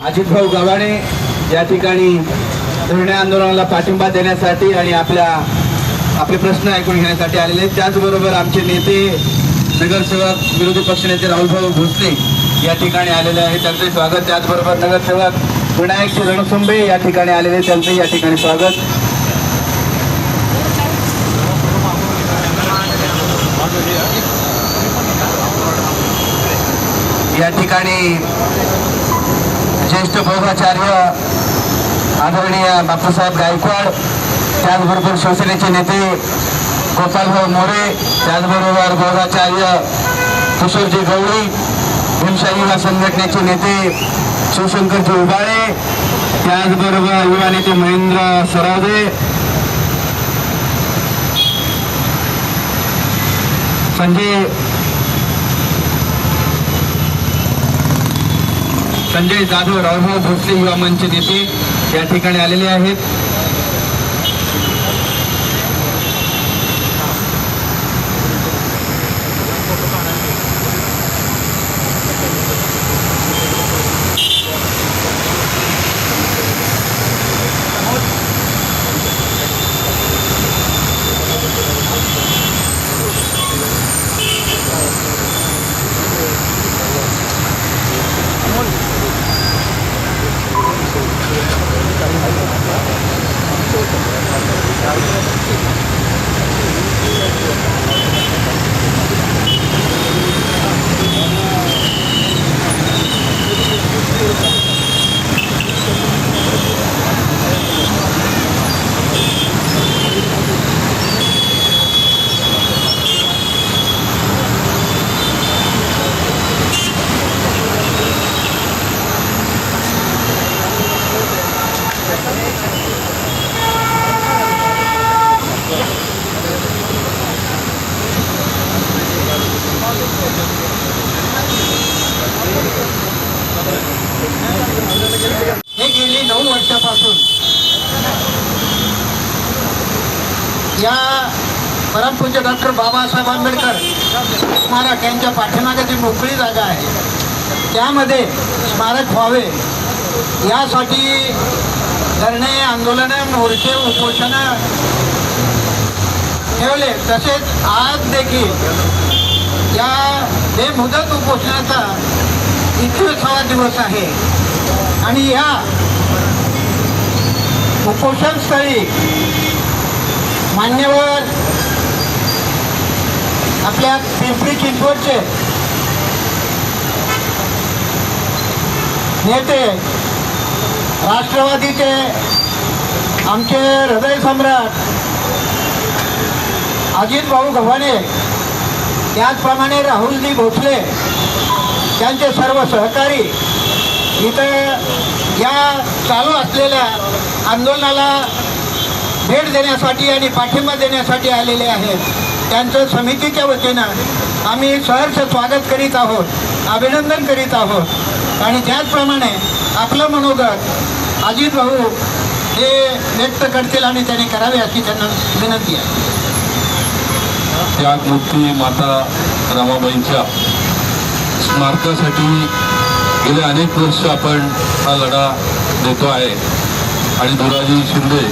अजितभाऊ गव्हाणे या ठिकाणी धरणे आंदोलनाला पाठिंबा देण्यासाठी आणि आपल्या आपले प्रश्न ऐकून घेण्यासाठी आलेले आहेत. त्याचबरोबर आमचे नेते नगरसेवक विरोधी पक्षनेते राहुलभाऊ भोसले या ठिकाणी आलेले आहेत. त्यांचे स्वागत. त्याचबरोबर नगरसेवक विनायक रणसुंबे या ठिकाणी आलेले त्यांचे या ठिकाणी स्वागत. या ठिकाणी ज्येष्ठ भोगाचार्य आदरणीय बापूसाहेब गायकवाड त्याचबरोबर शिवसेनेचे नेते गोपालभाऊ मोरे त्याचबरोबर भोगाचार्य किशोरजी गवळी भीमशाही युवा संघटनेचे नेते शिवशंकरजी उबाळे त्याचबरोबर युवा नेते महेंद्र सरावदे. संजय संजय जाधव रावभाऊ भोसले युवा मंच नेते या ठिकाणी आलेले आहेत हे गेली नऊ वर्षापासून. या परमपूज्य डॉक्टर बाबासाहेब आंबेडकर स्मारक यांच्या पाठीमागे जी मोकळी जागा आहे त्यामध्ये स्मारक व्हावे. यासाठी धरणे आंदोलनं मोर्चे उपोषणं ठेवले. तसेच आज देखील या बेमुदत उपोषणाचा एकविसावा दिवस आहे. आणि या उपोषणस्थळी मान्यवर आपल्या पिंपरी चिंचवडचे नेते राष्ट्रवादीचे आमचे हृदय सम्राट अजित भाऊ गव्हाणे त्याचप्रमाणे राहुलजी भोसले त्यांचे सर्व सहकारी इथं या चालू असलेल्या आंदोलनाला भेट देण्यासाठी आणि पाठिंबा देण्यासाठी आलेले आहेत. त्यांचं समितीच्या वतीनं आम्ही सहर्ष स्वागत करीत आहोत अभिनंदन करीत आहोत. आणि त्याचप्रमाणे आपलं मनोगत अजित भाऊ हे व्यक्त करतील आणि त्यांनी करावे अशी त्यांना विनंती आहे. त्यागमूर्ती माता रमाबाईंच्या स्मारकासाठी गेले अनेक वर्ष आपण हा लढा देतो आहे. आणि धुराजी शिंदे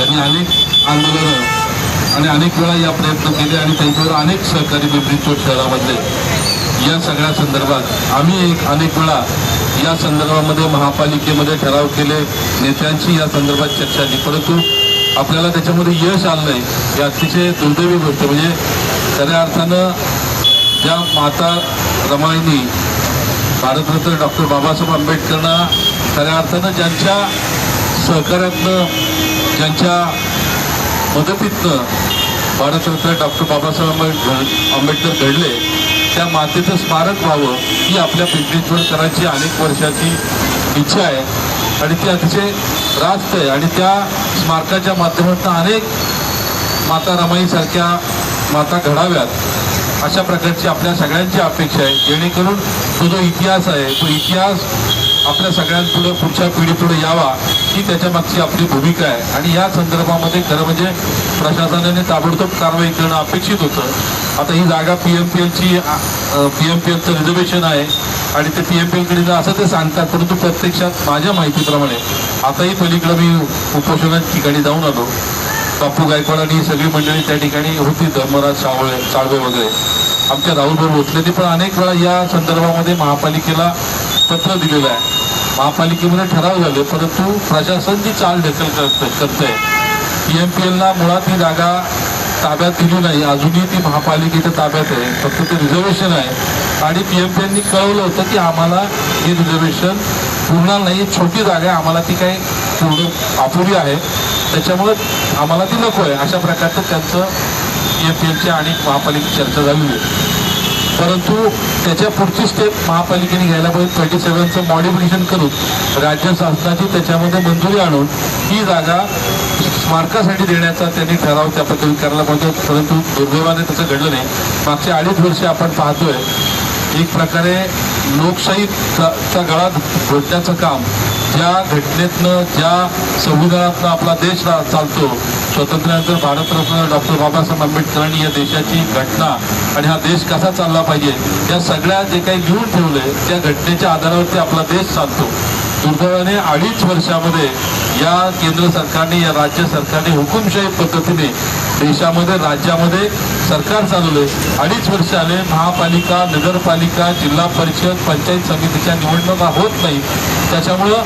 यांनी अनेक आंदोलनं आणि अनेक वेळा या प्रयत्न केले आणि त्यांच्यावर अनेक सहकारी पिंपरी चिंचवड या सगळ्या संदर्भात आम्ही एक अनेक वेळा या संदर्भामध्ये महापालिकेमध्ये ठराव केले नेत्यांची या संदर्भात चर्चा झाली परंतु आपल्याला त्याच्यामध्ये यश आलं नाही. ही अतिशय दुर्दैवी गोष्ट. म्हणजे खऱ्या अर्थानं ज्या माता रमाईनी भारतरत्न डॉक्टर बाबासाहेब आंबेडकरना खऱ्या अर्थानं ज्यांच्या सहकार्यातनं ज्यांच्या मदतीतनं भारतरत्न डॉक्टर बाबासाहेब आंबेडकर आंबेडकर घडले त्या मातेचं स्मारक व्हावं ही आपल्या पिंपरी करायची अनेक वर्षाची इच्छा आहे. आणि ती अतिशय रास्त आहे. आणि त्या स्मारकाच्या माध्यमातून अनेक माता रमाईसारख्या माता घडाव्यात अशा प्रकारची आपल्या सगळ्यांची अपेक्षा आहे. जेणेकरून तो जो इतिहास आहे. तो इतिहास आपल्या सगळ्यांपुढे पुढच्या पिढीपुढे यावा ही त्याच्या मागची आपली भूमिका आहे. आणि या संदर्भामध्ये खरं म्हणजे प्रशासनाने ताबडतोब कारवाई करणं अपेक्षित होतं. आता ही जागा पी एम पी एलची पी एम पी एलचं रिझर्वेशन आहे. आणि ते पी एम पी एलकडे जा असं ते सांगतात परंतु प्रत्यक्षात माझ्या माहितीप्रमाणे आताही पलीकडं मी उपोषणाच्या ठिकाणी जाऊन आलो. बापू गायकवाड आणि सगळी मंडळी त्या ठिकाणी होती धर्मराज सावळे साळवे वगैरे. आमच्या राहुलभाऊ भोसलेंनी पण अनेक वेळा या संदर्भामध्ये महापालिकेला पत्र दिलेलं आहे. महापालिकेमध्ये ठराव झाले परंतु प्रशासन जी चाल ढकल करते करते पी एम पी एलला मुळात ही जागा ताब्यात दिली नाही. अजूनही ती महापालिकेच्या ताब्यात आहे. फक्त ते रिझर्वेशन आहे. आणि पी एम पी एलनी कळवलं होतं की आम्हाला हे रिझर्वेशन पूर्ण नाही छोटी जागा आहे. आम्हाला ती काही पूर्ण अपुरी आहे. त्याच्यामुळं आम्हाला ती नको आहे. अशा प्रकारचं त्यांचं पी पी एलची आणि महापालिकेची चर्चा झालेली आहे. परंतु त्याच्या पुढची स्टेप महापालिकेने घ्यायला पाहिजे. ट्वेंटी सेवनचं मॉडिफिकेशन करून राज्य शासनाची त्याच्यामध्ये मंजुरी आणून ही जागा स्मारकासाठी देण्याचा त्यांनी ठराव त्या पद्धतीने करायला पाहिजे. परंतु दुर्दैवाने तसं घडलं नाही. मागच्या अडीच वर्षे आपण पाहतोय एक प्रकारे लोकशाहीचा गळा घोटण्याचं काम ज्या घटनेतनं ज्या संविधानातनं आपला देश रा- चालतो स्वातंत्र्यानंतर भारतरत्न डॉक्टर बाबासाहेब आंबेडकरांनी या देशाची घटना आणि हा देश कसा चालला पाहिजे या सगळ्या जे काही लिहून ठेवले त्या घटनेच्या आधारावरती आपला देश चालतो. दुर्दैवाने अडीच वर्षामध्ये या केंद्र सरकारने या राज्य सरकारने हुकुमशाही पद्धतीने देशामध्ये राज्यामध्ये सरकार चालवले अडीच वर्ष आले महापालिका नगरपालिका जिल्हा परिषद पंचायत समितीच्या निवडणुका होत नाही. त्याच्यामुळं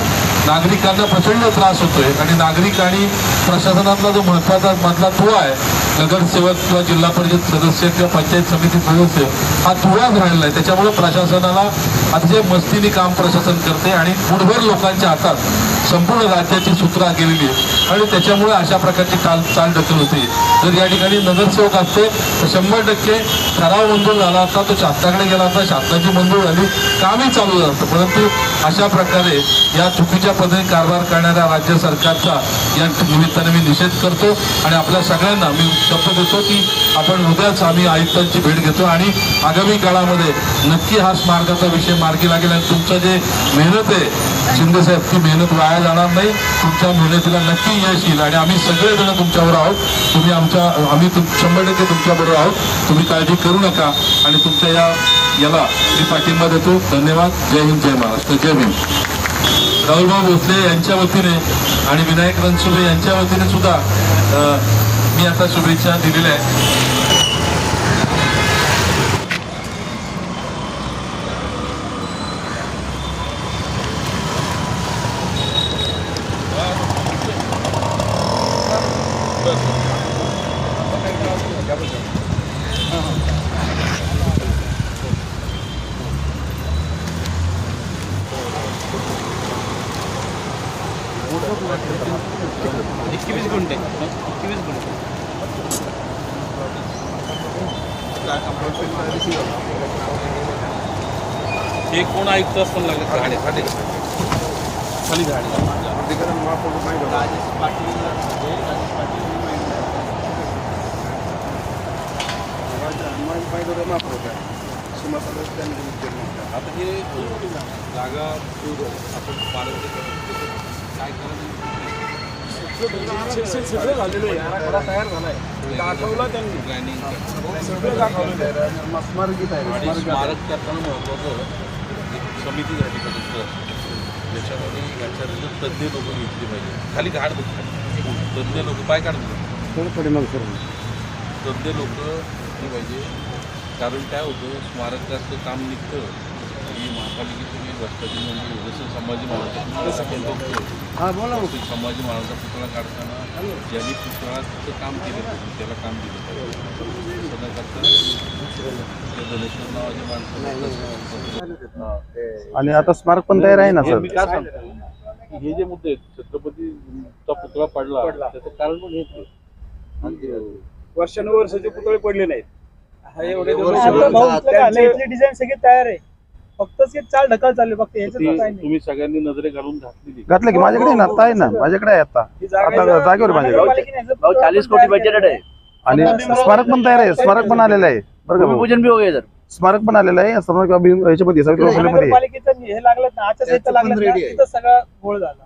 नागरिकांना प्रचंड त्रास होतोय आणि नागरिक आणि प्रशासनातला जो महत्त्वाचा मधला तुळा आहे नगरसेवक किंवा जिल्हा परिषद सदस्य किंवा पंचायत समिती सदस्य हा तुळाच राहिलेला आहे. त्याच्यामुळे प्रशासनाला अतिशय मस्तीने काम प्रशासन करते आणि मुठभर लोकांच्या हातात संपूर्ण राज्याची सूत्र गेलेली आणि त्याच्यामुळे अशा प्रकारची काल चाल ढकल होते. जर या ठिकाणी नगरसेवक असते तर शंभर टक्के ठराव मंजूर झाला असता तो शासनाकडे गेला असता शासनाची मंजूर झाली कामही चालू झालं असतं. परंतु अशा प्रकारे या चुकीच्या पद्धतीने कारभार करणाऱ्या राज्य सरकारचा या निमित्ताने मी निषेध करतो आणि आपल्या सगळ्यांना मी शपथ देतो की आपण उद्याच आम्ही आयुक्तांची भेट घेतो आणि आगामी काळामध्ये नक्की हा स्मारकाचा विषय मार्गी लागेल आणि तुमचं जे मेहनत आहे शिंदे साहेब ती मेहनत वाया जाणार नाही. तुमच्या मेहनतीला नक्की यश येईल आणि आम्ही सगळेजण तुमच्यावर आहोत. तुम्ही आमच्या आम्ही तुम शंभर टक्के तुमच्याबरोबर आहोत. तुम्ही काळजी करू नका आणि तुमच्या या याला मी पाठिंबा देतो. धन्यवाद. जय हिंद जय महाराष्ट्र. जय भीम. राहुलभाऊ भोसले यांच्या वतीने आणि विनायक रणसुभे यांच्या वतीने सुद्धा मी आता शुभेच्छा दिलेल्या आहेत. एकवीस गुंठे. एकवीस गुंठे. हे कोण आयुक्त असताना लागले? खाडे. खाडे खाली झाडे राजेश पाटील. राजेश पाटील यांनी माहिती आता हे जागा आपण पाण्यामध्ये काय सगळं झालेलं आहे. आराखडा तयार झालाय. दाखवला त्यांनी. प्लॅनिंग सगळं दाखवलेलं आहे. आणि स्मारक करताना महत्वाचं एक समिती झाली पाहिजे त्याच्यामध्ये याच्यातलं तज्ज्ञ लोक घेतली पाहिजे. खाली काढ बघ. खाली. तज्ज्ञ लोक पाय काढ बघ. तज्ज्ञ लोक घेतली पाहिजे. कारण काय होतं स्मारकाचं काम निघतं की महापालिकेचं काही भ्रष्टाचार म्हणजे जसं संभाजी महाराजांचं हा बोला संभाजी महाराजांचा पुतळा काढताना ज्यांनी पुतळाचं काम केलं होतं त्याला काम दिलं पाहिजे. आणि आता स्मारक पण तयार आहे ना हे सर? मी काय सांगतो? हे जे मुद्दे आहेत छत्रपतीचा पुतळा पडला. त्याचं कारण पण हेच आहे. वर्षानुवर्षाचे पुतळे पडले नाहीत. हा एवढे आता भाऊ इथली डिझाईन सगळी तयार आहे. चाल ढकल चालली फक्त ती ह्याच्यात काय नाही. तुम्ही सगळ्यांनी नजरे घालून घातलेली. घातलं की माझ्याकडे आहे ना आता आहे ना माझ्याकडे आहे आता. ही जागा आता जागेवर आहे माझ्याकडे. पण कोटी बजेट आहे. आणि स्मारक पण तयार आहे स्मारक पण आलेलं आहे. बरं का भाऊ? भूमिपूजन गया सर स्मारक पण आलेलं आहे समोर किंवा भीम- याच्यामध्ये आहे. हे लागलं ना आचारसंहिता लागलं ना तिथं सगळा गोळ झाला.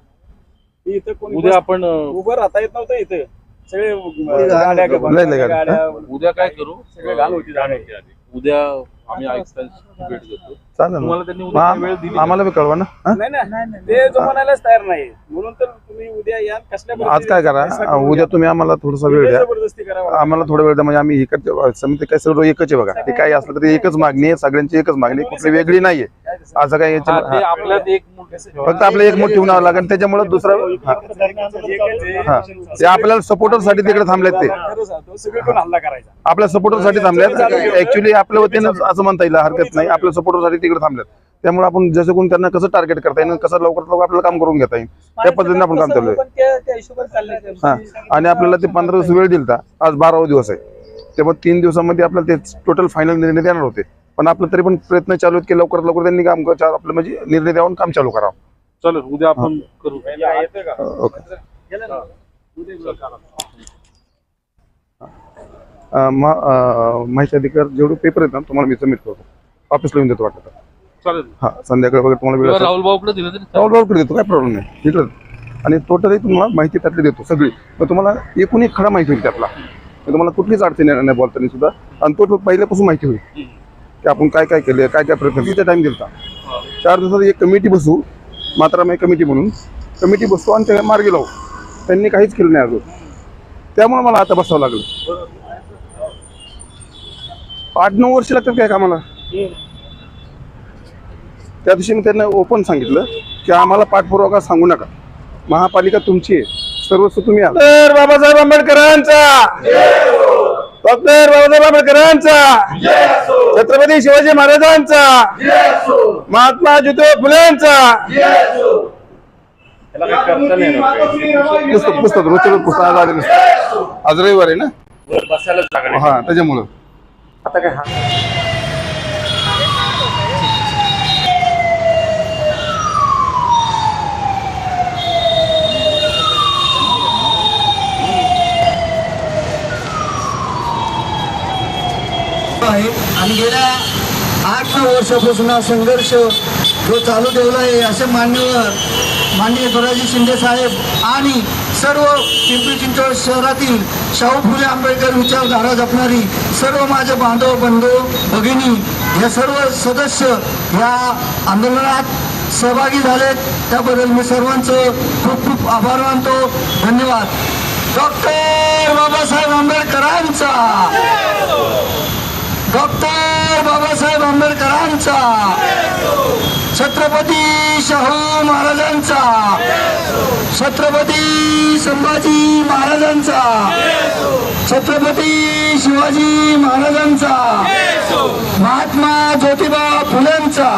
इथं कोणी उद्या आपण अं, उभं राहता येत नव्हतं इथं. सगळे गाड्या गाड्या. गाड्या उद्या काय करू सगळे घाण होती. उद्या आम्ही आयुक्तांची भेट घेतो चालेल ना. तुम्हाला त्यांनी उद्या मग वेळ दिली आम- आम्हाला बी कळवा ना हा? नाही ना ते जो म्हणायलाच तयार नाही. म्हणून तर तुम्ही उद्या या कसल्या आज काय करा? पैसा उद्या. तुम्ही आम्हाला थोडासा वेळ द्या. जबरदस्ती करा आम्हाला थोडा वेळ द्या. म्हणजे आम्ही इकडचे समिती काय सगळं एकच आहे बघा. ते काही असलं तरी एकच मागणी आहे. सगळ्यांची एकच मागणी आहे, कुठली वेगळी नाहीये. असं काही याच्या- हा, ते हा. आपल्यात एक मुलं- फक्त आपलं एक मोठ ठेवून लागेल. त्याच्यामुळे दुसरं हा. हा. ते आपल्याला सपोर्टरसाठी तिकडे थांबलेत ते. हल्ला करायचा. आपल्या सपोर्टरसाठी थांबल्यात ऍक्च्युली आपल्या वतीनं असं म्हणता येईल हरकत नाही. आपल्या सपोर्टरसाठी तिकडे थांबल्यात त्यामुळे आपण जसं कोण त्यांना कसं टार्गेट करता येईल कसं लवकरात लवकर आपल्याला काम करून घेता येईल त्या पद्धतीने आपण काम चालू आहे हा. आणि आपल्याला ते पंधरा दिवस वेळ दिलता. आज बारावा दिवस आहे. त्यामुळे तीन दिवसामध्ये आपल्याला ते टोटल फायनल निर्णय देणार होते. पण आपलं तरी पण प्रयत्न चालू आहेत की लवकरात लवकर त्यांनी काम आपलं म्हणजे निर्णय द्यावून काम चालू करावं. चालेल उद्या आपण करू. ओके गेलं ना? उद्या वेळ काढा. अं, मा- अं, माहिती अधिकार जेवढे पेपर आहेत ना तुम्हाला मी सबमिट करतो. ऑफिसला येऊन देतो वाटतं. चालेल. हा संध्याकाळी वगैरे तुम्हाला वेळ राहुल भाऊकडे दिलं तरी. राहुल राहुलकडे देतो काय प्रॉब्लेम नाही. इकडं आणि टोटली तुम्हाला माहिती त्यातली देतो सगळी. मग तुम्हाला एकूण एक खडा माहिती होईल त्यातला. तुम्हाला कुठलीच अडचण येणार नाही बोलताना सुद्धा. आणि तो पहिल्यापासून माहिती होईल. की आपण काय काय केलं काय काय प्रयत्न तिचा टाइम दिलता चार दिवसात एक कमिटी बसू मात्र मी कमिटी म्हणून. कमिटी बसतो आणि त्या मार्गी लावू. त्यांनी काहीच केलं नाही अजून. त्यामुळे मला आता बसावं लागलं. आठ नऊ वर्ष लागतात काय कामाला? त्या दिवशी मी त्यांना ओपन सांगितलं की आम्हाला पाठपुरावा सांगू नका. महापालिका तुमची आहे. सर्वस्व तुम्ही डॉक्टर बाबासाहेब आंबेडकरांचा. डॉक्टर बाबासाहेब आंबेडकरांचा. छत्रपती शिवाजी महाराजांचा. महात्मा ज्योतिबा फुलेंचा. पुस्तक पुस्तक रोजच्या रोज पुस्तक आज रविवार आहे ना? वर बसायला जागा नाही. हा त्याच्यामुळं. आता काय हा? आहे आणि गेल्या आठ नऊ वर्षापासून हा संघर्ष जो चालू ठेवला आहे असे मान्यवर माननीय दोराजी शिंदे साहेब आणि सर्व पिंपरी चिंचवड शहरातील शाहू फुले आंबेडकर विचारधारा जपणारी सर्व माझे बांधव बंधू भगिनी या सर्व सदस्य या आंदोलनात सहभागी झालेत. त्याबद्दल मी सर्वांचं खूप खूप आभार मानतो. धन्यवाद. डॉक्टर बाबासाहेब आंबेडकरांचा. डॉक्टर बाबासाहेब आंबेडकरांचा. छत्रपती शाहू महाराजांचा. छत्रपती संभाजी महाराजांचा. छत्रपती शिवाजी महाराजांचा. महात्मा ज्योतिबा फुलेंचा.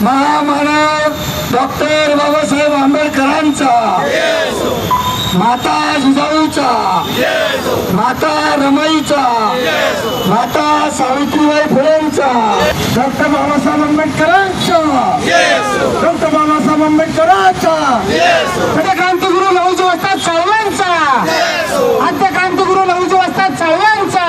महामानव डॉक्टर बाबासाहेब आंबेडकरांचा. माता जिजाऊचा माता रमाईचा माता सावित्रीबाई फुलेंचा. डॉक्टर बाबासाहेब आंबेडकरांचा डॉक्टर बाबासाहेब आंबेडकरांचा. आता क्रांतिगुरु लहुजी वस्ताद साहेबांचा आता क्रांतिगुरु लहुजी वस्ताद साहेबांचा